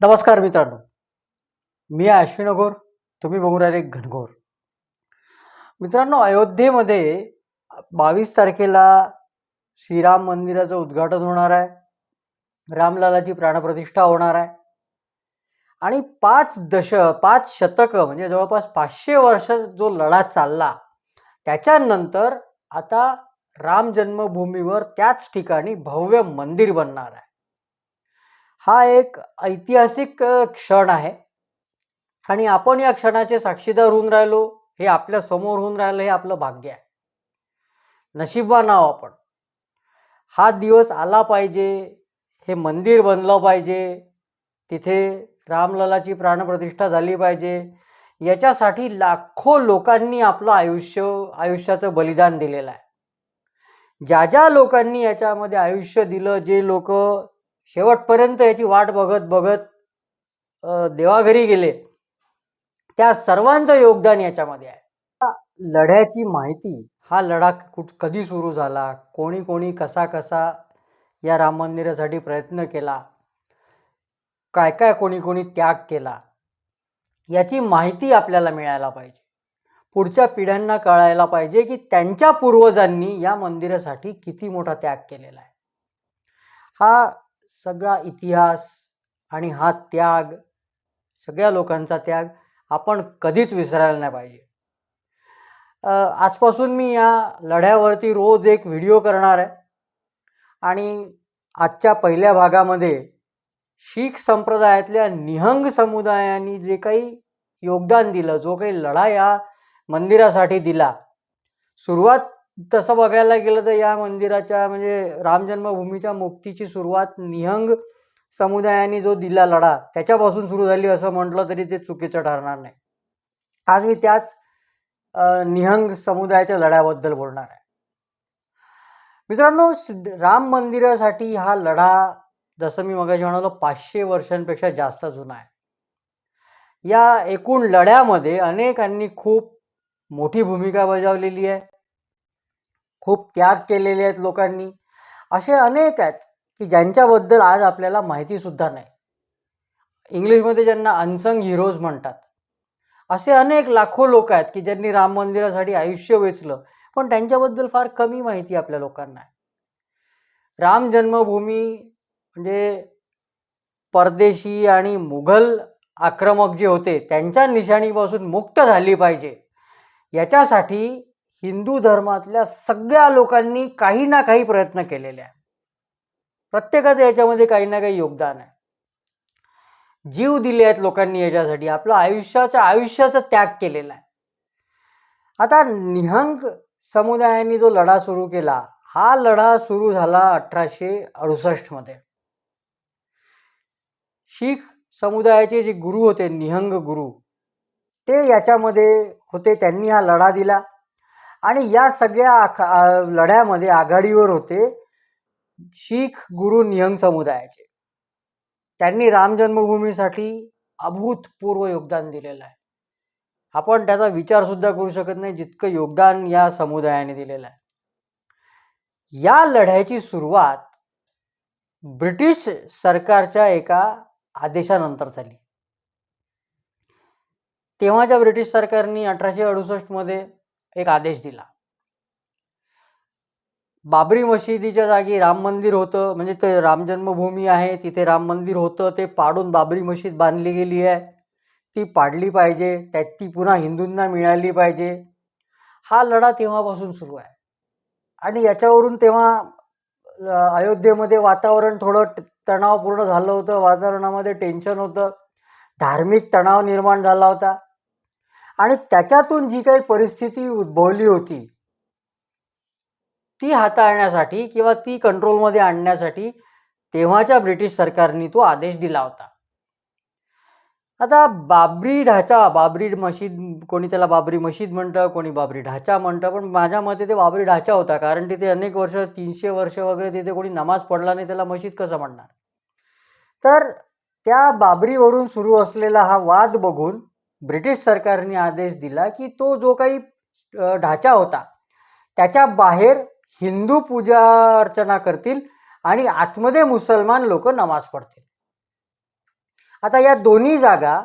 नमस्कार मित्रांनो. मी अश्विन अघोर तुम्ही बघून राहिले घनघोर. मित्रांनो अयोध्येमध्ये बावीस तारखेला श्रीराम मंदिराचं उद्घाटन होणार आहे. रामलालाची प्राणप्रतिष्ठा होणार आहे. आणि पाच दश पाच शतकं म्हणजे जवळपास पाचशे वर्ष जो लढा चालला त्याच्यानंतर आता राम जन्मभूमीवर त्याच ठिकाणी भव्य मंदिर बनणार आहे. हा एक ऐतिहासिक क्षण आहे. आणि आपण या क्षणाचे साक्षीदार होऊन राहिलो हे आपल्यासमोर होऊन राहिलं हे आपलं भाग्य आहे. नशिबा नाव आपण. हा दिवस आला पाहिजे हे मंदिर बनलं पाहिजे तिथे रामललाची प्राणप्रतिष्ठा झाली पाहिजे याच्यासाठी लाखो लोकांनी आपलं आयुष्य आयुष्याचं बलिदान दिलेलं आहे. ज्या ज्या लोकांनी याच्यामध्ये आयुष्य दिलं जे लोक शेवटपर्यंत याची वाट बघत बघत देवाघरी गेले. त्या सर्वांचं योगदान याच्यामध्ये आहे. लढ्याची माहिती हा लढा कुठ कधी सुरू झाला? कोणी कोणी कसा कसा या राम मंदिरासाठी प्रयत्न केला? काय काय कोणी कोणी त्याग केला? याची माहिती आपल्याला मिळायला पाहिजे. पुढच्या पिढ्यांना कळायला पाहिजे की त्यांच्या पूर्वजांनी या मंदिरासाठी किती मोठा त्याग केलेला आहे. हा सगळा इतिहास आणि हा त्याग सगळ्या लोकांचा त्याग आपण कधीच विसरायला नाही पाहिजे. आजपासून मी या लढ्यावरती रोज एक व्हिडिओ करणार आहे. आणि आजच्या पहिल्या भागामध्ये शीख संप्रदायातल्या निहंग समुदायाने जे काही योगदान दिलं जो काही लढा या मंदिरासाठी दिला सुरुवात तसं बघायला गेलं तर या मंदिराच्या म्हणजे राम जन्मभूमीच्या मुक्तीची सुरुवात निहंग समुदायाने जो दिला लढा त्याच्यापासून सुरू झाली असं म्हटलं तरी ते चुकीचं ठरणार नाही. आज मी त्याच निहंग समुदायाच्या लढ्याबद्दल बोलणार आहे. मित्रांनो सिद्ध- राम मंदिरासाठी हा लढा जसं मी मगाशी म्हणालो पाचशे वर्षांपेक्षा जास्त जुना आहे. या एकूण लढ्यामध्ये अनेकांनी खूप मोठी भूमिका बजावलेली आहे. खूप त्याग केलेले आहेत लोकांनी. असे अनेक आहेत की ज्यांच्याबद्दल आज आपल्याला माहितीसुद्धा नाही. इंग्लिशमध्ये ज्यांना अनसंग हिरोज म्हणतात. असे अनेक लाखो लोक आहेत की ज्यांनी राम मंदिरासाठी आयुष्य वेचलं पण त्यांच्याबद्दल फार कमी माहिती आपल्या लोकांना आहे. राम जन्मभूमी म्हणजे परदेशी आणि मुघल आक्रमक जे होते त्यांच्या निशाणीपासून मुक्त झाली पाहिजे. याच्यासाठी हिंदू धर्मातल्या सगळ्या लोकांनी काही ना काही प्रयत्न केलेले आहे प्रत्येकाचं याच्यामध्ये काही ना काही योगदान आहे. जीव दिले आहेत लोकांनी याच्यासाठी. आपलं आयुष्याच्या आयुष्याचा त्याग केलेला आहे. आता निहंग समुदायाने जो लढा सुरू केला हा लढा सुरू झाला अठराशे अडुसष्टमध्ये शीख समुदायाचे जे गुरु होते निहंग गुरु ते याच्यामध्ये होते त्यांनी हा लढा दिला. आणि या सगळ्या लढ्यामध्ये आघाडीवर होते शीख गुरु नियंग समुदायाचे. त्यांनी राम जन्मभूमीसाठी अभूतपूर्व योगदान दिलेलं आहे. आपण त्याचा विचार सुद्धा करू शकत नाही जितकं योगदान या समुदायाने दिलेलं आहे. या लढ्याची सुरुवात ब्रिटिश सरकारच्या एका आदेशानंतर झाली. तेव्हाच्या ब्रिटिश सरकारने अठराशे अडुसष्टमध्ये एक आदेश दिला. बाबरी मशिदीच्या जागी राम मंदिर होतं म्हणजे ते राम जन्मभूमी आहे तिथे राम मंदिर होतं ते पाडून बाबरी मशीद बांधली गेली आहे. ती पाडली पाहिजे त्यात ती पुन्हा हिंदूंना मिळाली पाहिजे. हा लढा तेव्हापासून सुरू आहे. आणि याच्यावरून तेव्हा अयोध्येमध्ये वातावरण थोडं तणावपूर्ण झालं होतं वातावरणामध्ये टेन्शन होतं. धार्मिक तणाव निर्माण झाला होता. आणि त्याच्यातून जी काही परिस्थिती उद्भवली होती ती हाताळण्यासाठी किंवा ती कंट्रोलमध्ये आणण्यासाठी तेव्हाच्या ब्रिटिश सरकारने तो आदेश दिला होता. आता बाबरी ढाचा बाबरी मशीद कोणी त्याला बाबरी मशीद म्हणतं कोणी बाबरी ढाचा म्हणतं पण माझ्या मते ते बाबरी ढाचा होता कारण तिथे अनेक वर्ष तीनशे वर्ष वगैरे तिथे कोणी नमाज पडला नाही त्याला मशीद कसं म्हणणार? तर त्या बाबरीवरून सुरू असलेला हा वाद बघून ब्रिटिश सरकारने आदेश दिला की तो जो काही ढाचा होता त्याच्या बाहेर हिंदू पूजा अर्चना करतील आणि आतमध्ये मुसलमान लोक नमाज पडतील. आता या दोन्ही जागा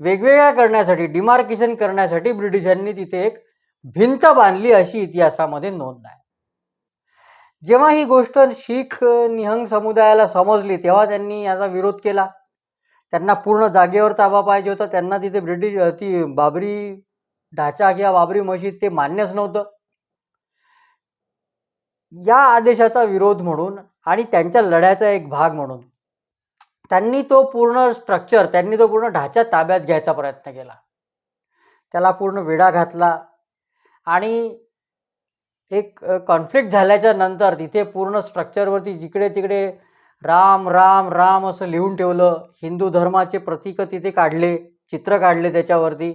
वेगवेगळ्या करण्यासाठी डिमार्केशन करण्यासाठी ब्रिटिशांनी तिथे एक भिंत बांधली अशी इतिहासामध्ये नोंद आहे. जेव्हा ही गोष्ट शीख निहंग समुदायाला समजली तेव्हा त्यांनी याचा विरोध केला. त्यांना पूर्ण जागेवर ताबा पाहिजे होता. त्यांना तिथे ब्रिटिश ती बाबरी ढाचा किंवा बाबरी मशीद ते मान्यच नव्हतं. या आदेशाचा विरोध म्हणून आणि त्यांच्या लढ्याचा एक भाग म्हणून त्यांनी तो पूर्ण स्ट्रक्चर त्यांनी तो पूर्ण ढाचा ताब्यात घ्यायचा प्रयत्न केला. त्याला पूर्ण वेढा घातला आणि एक कॉन्फ्लिक्ट झाल्याच्यानंतर तिथे पूर्ण स्ट्रक्चरवरती जिकडे तिकडे राम राम राम असं लिहून ठेवलं. हिंदू धर्माचे प्रतीक तिथे काढले चित्र काढले त्याच्यावरती.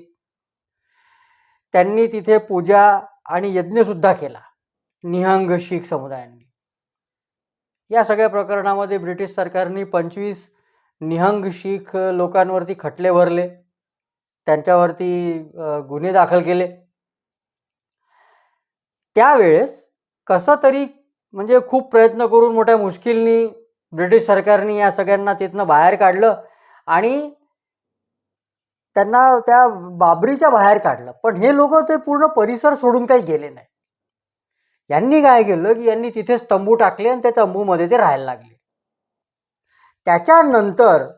त्यांनी तिथे पूजा आणि यज्ञसुद्धा केला निहंग शीख समुदायांनी. या सगळ्या प्रकरणामध्ये ब्रिटिश सरकारने पंचवीस निहंग शीख लोकांवरती खटले भरले. त्यांच्यावरती गुन्हे दाखल केले. त्यावेळेस कसं तरी म्हणजे खूप प्रयत्न करून मोठ्या मुश्किलनी ब्रिटिश सरकारने या सगळ्यांना तिथनं बाहेर काढलं आणि त्यांना त्या बाबरीच्या बाहेर काढलं. पण हे लोक ते पूर्ण परिसर सोडून काही गेले नाही. यांनी काय केलं की यांनी तिथेच तंबू टाकले आणि त्या तंबूमध्ये ते राहायला लागले. त्याच्यानंतर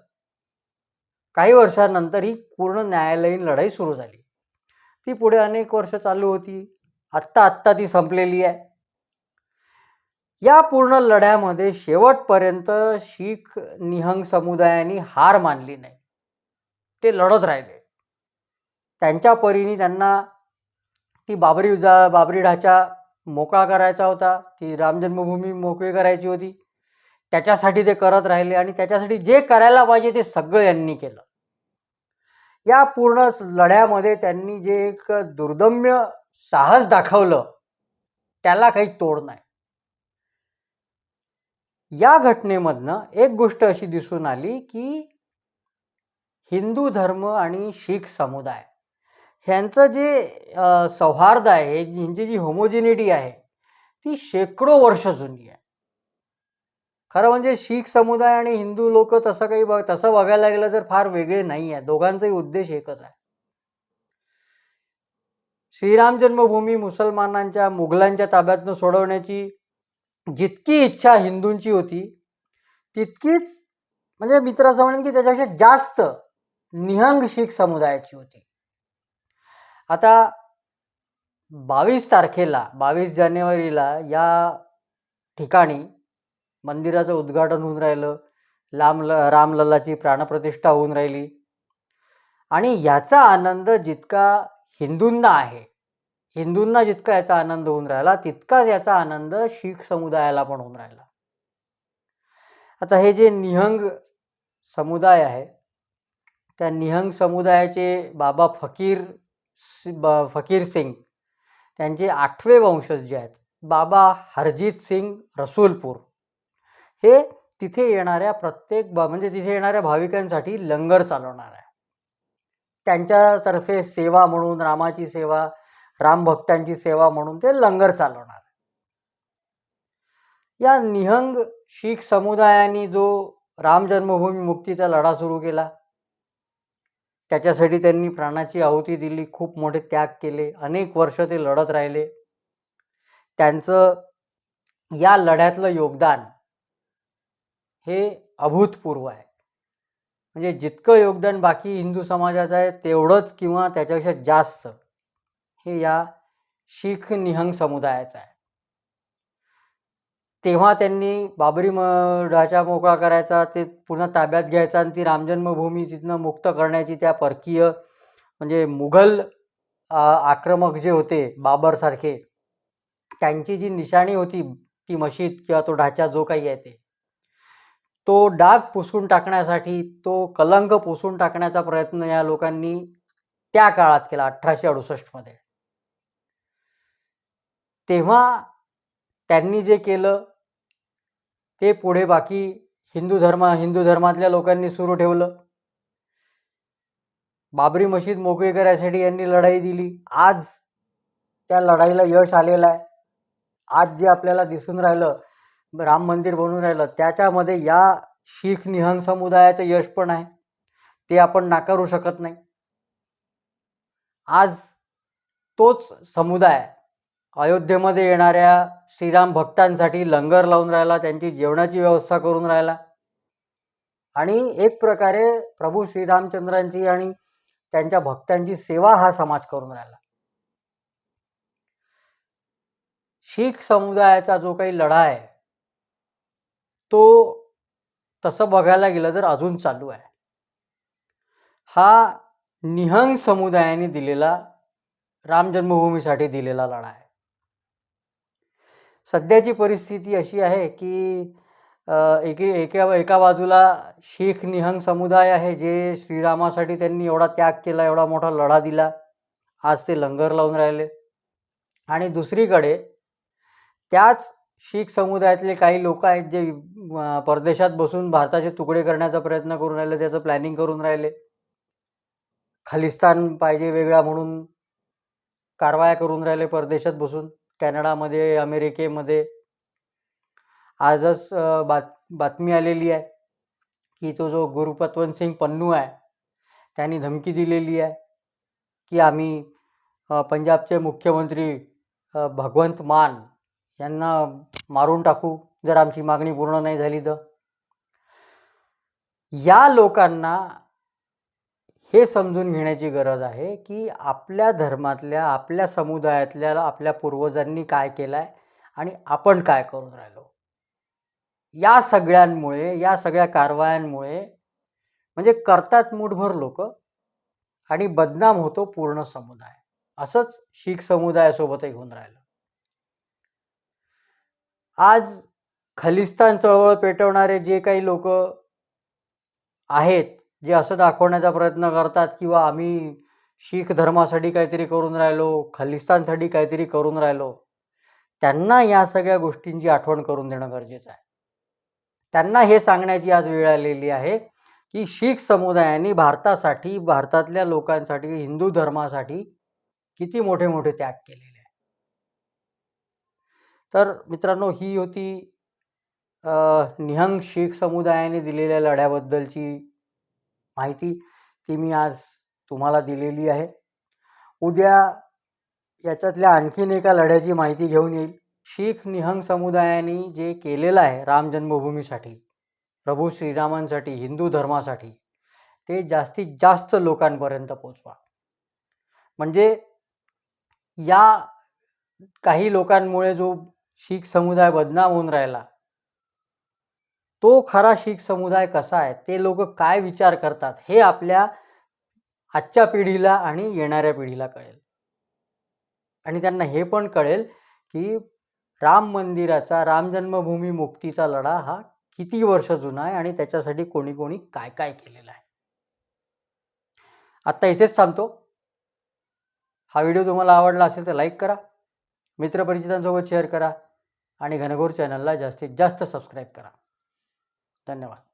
काही वर्षानंतर ही पूर्ण न्यायालयीन लढाई सुरू झाली. ती पुढे अनेक वर्ष चालू होती. आत्ता आत्ता ती संपलेली आहे. या पूर्ण लढ्यामध्ये शेवटपर्यंत शीख निहंग समुदायाने हार मानली नाही. ते लढत राहिले. त्यांच्या परीने त्यांना ती बाबरी उजा बाबरी ढाचा मोकळा करायचा होता. ती राम जन्मभूमी मोकळी करायची होती. त्याच्यासाठी ते करत राहिले आणि त्याच्यासाठी जे करायला पाहिजे ते सगळं यांनी केलं. या पूर्ण लढ्यामध्ये त्यांनी जे एक दुर्दम्य साहस दाखवलं त्याला काही तोड नाही. या घटनेमधनं एक गोष्ट अशी दिसून आली की हिंदू धर्म आणि शीख समुदाय ह्यांचं जे सौहार्द आहे ह्यांची जी होमोजिनिटी आहे ती शेकडो वर्ष जुनी आहे. खरं म्हणजे शीख समुदाय आणि हिंदू लोक तसं काही बघ तसं बघायला गेलं तर फार वेगळे नाही आहे. दोघांचाही उद्देश एकच आहे. श्रीराम जन्मभूमी मुसलमानांच्या मुघलांच्या ताब्यातनं सोडवण्याची जितकी इच्छा हिंदूंची होती तितकीच म्हणजे मित्र असं म्हणेन की त्याच्यापेक्षा जास्त निहंग शीख समुदायाची होती. आता बावीस तारखेला बावीस जानेवारीला या ठिकाणी मंदिराचं उद्घाटन होऊन राहिलं लाम रामलल्लाची प्राणप्रतिष्ठा होऊन राहिली. आणि याचा आनंद जितका हिंदूंना आहे हिंदूंना जितका याचा आनंद होऊन राहिला तितकाच याचा आनंद शीख समुदायाला पण होऊन राहिला. आता हे जे निहंग समुदाय आहे त्या निहंग समुदायाचे बाबा फकीर फकीर सिंग त्यांचे आठवे वंशज जे आहेत बाबा हरजीत सिंग रसूलपूर हे तिथे येणाऱ्या प्रत्येक म्हणजे तिथे येणाऱ्या भाविकांसाठी लंगर चालवणार आहे त्यांच्यातर्फे सेवा म्हणून रामाची सेवा रामभक्तांची सेवा म्हणून ते लंगर चालवणार. या निहंग शीख समुदायाने जो राम जन्मभूमी मुक्तीचा लढा सुरू केला त्याच्यासाठी त्यांनी प्राणाची आहुती दिली खूप मोठे त्याग केले अनेक वर्ष ते लढत राहिले. त्यांचं या लढ्यातलं योगदान हे अभूतपूर्व आहे. म्हणजे जितकं योगदान बाकी हिंदू समाजाचं आहे तेवढंच किंवा त्याच्यापेक्षा जास्त हे या शीख निहंग समुदायाचं आहे. तेव्हा त्यांनी बाबरी ढाचा मोकळा करायचा ते पुन्हा ताब्यात घ्यायचा आणि ती रामजन्मभूमी तिथनं मुक्त करण्याची त्या परकीय म्हणजे मुघल आक्रमक जे होते बाबरसारखे त्यांची जी निशाणी होती ती मशीद किंवा तो ढाचा जो काही आहे ते तो डाग पुसून टाकण्यासाठी तो कलंक पुसून टाकण्याचा प्रयत्न या लोकांनी त्या काळात केला अठराशे अडुसष्टमध्ये. तेव्हा त्यांनी जे केलं ते पुढे बाकी हिंदू धर्म हिंदू धर्मातल्या लोकांनी सुरू ठेवलं. बाबरी मशीद मोकळी करायसाठी यांनी लढाई दिली. आज त्या लढाईला यश आलेलं आहे. आज जे आपल्याला दिसून राहिलं राम मंदिर बनून राहिलं त्याच्यामध्ये या शीख निहंग समुदायाचं यश पण आहे. ते आपण नाकारू शकत नाही. आज तोच समुदाय अयोध्येमध्ये येणाऱ्या श्रीराम भक्तांसाठी लंगर लावून राहिला त्यांची जेवणाची व्यवस्था करून राहिला. आणि एक प्रकारे प्रभू श्रीरामचंद्रांची आणि त्यांच्या भक्तांची सेवा हा समाज करून राहिला. शीख समुदायाचा जो काही लढा आहे तो तसं बघायला गेलं तर अजून चालू आहे. हा निहंग समुदायाने दिलेला राम जन्मभूमीसाठी दिलेला लढा आहे. सध्याची परिस्थिती अशी आहे की एके एका एका बाजूला शीख निहंग समुदाय आहे जे श्रीरामासाठी त्यांनी एवढा त्याग केला एवढा मोठा लढा दिला. आज ते लंगर लावून राहिले. आणि दुसरीकडे त्याच शीख समुदायातले काही लोक आहेत जे परदेशात बसून भारताचे तुकडे करण्याचा प्रयत्न करून राहिले त्याचं प्लॅनिंग करून राहिले. खालिस्तान पाहिजे वेगळा म्हणून कारवाया करून राहिले परदेशात बसून. कॅनडामध्ये अमेरिकेमध्ये. आजच बात बातमी आलेली आहे की तो जो गुरुपतवंत सिंग पन्नू आहे त्यांनी धमकी दिलेली आहे की आम्ही पंजाबचे मुख्यमंत्री भगवंत मान यांना मारून टाकू जर आमची मागणी पूर्ण नाही झाली तर. या लोकांना हे समजून घेण्याची गरज आहे की आपल्या धर्मातल्या आपल्या समुदायातल्या आपल्या पूर्वजांनी काय केलं आहे आणि आपण काय करून राहिलो. या सगळ्यांमुळे या सगळ्या कारवायांमुळे म्हणजे करतात मूठभर लोक आणि बदनाम होतो पूर्ण समुदाय. असंच शीख समुदायासोबतही होऊन राहिलं. आज खलिस्तान चळवळ पेटवणारे जे काही लोक आहेत जे असं दाखवण्याचा प्रयत्न करतात किंवा आम्ही शीख धर्मासाठी काहीतरी करून राहिलो खलिस्तानसाठी काहीतरी करून राहिलो. त्यांना या सगळ्या गोष्टींची आठवण करून देणं गरजेचं आहे. त्यांना हे सांगण्याची आज वेळ आलेली आहे की शीख समुदायाने भारतासाठी भारतातल्या लोकांसाठी हिंदू धर्मासाठी किती मोठे मोठे त्याग केलेले आहे तर मित्रांनो ही होती निहंग शीख समुदायाने दिलेल्या लढ्याबद्दलची माहिती ती मी आज तुम्हाला दिलेली आहे. उद्या याच्यातल्या आणखीन एका लढ्याची माहिती घेऊन येईल. शीख निहंग समुदायाने जे केलेलं आहे राम जन्मभूमीसाठी प्रभू श्रीरामांसाठी हिंदू धर्मासाठी ते जास्तीत जास्त लोकांपर्यंत पोचवा. म्हणजे या काही लोकांमुळे जो शीख समुदाय बदनाम होऊन राहिला तो खरा शीख समुदाय कसा आहे ते लोक काय विचार करतात हे आपल्या आजच्या पिढीला आणि येणाऱ्या पिढीला कळेल. आणि त्यांना हे पण कळेल की राम मंदिराचा राम जन्मभूमी मुक्तीचा लढा हा किती वर्ष जुना आहे आणि त्याच्यासाठी कोणी कोणी काय काय केलेलं आहे. आत्ता इथेच थांबतो. हा व्हिडिओ तुम्हाला आवडला असेल तर लाईक करा मित्रपरिचितांसोबत शेअर करा आणि घनघोर चॅनलला जास्तीत जास्त सबस्क्राईब करा. धन्यवाद